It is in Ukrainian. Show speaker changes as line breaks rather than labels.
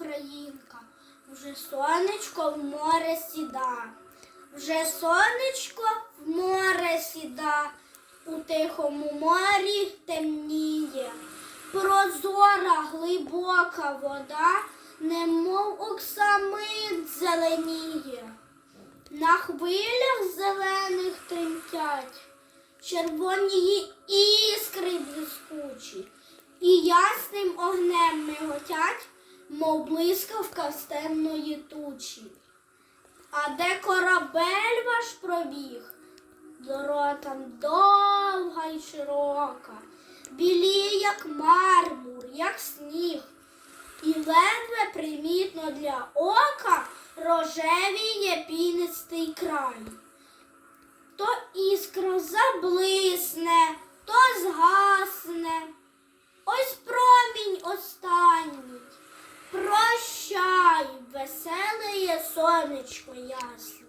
Українка, вже сонечко в море сіда, вже сонечко в море сіда, у тихому морі темніє, прозора глибока вода, немов оксамит зеленіє. На хвилях зелених тремтять. Червоні іскри блискучі, і ясним огнем миготять, мов блискавка з тучі. А де корабель ваш пробіг, дорога там довга й широка, білі, як мармур, як сніг, і ледве примітно для ока рожевіє пінистий край. То іскра заблисне, веселе сонечко ясне.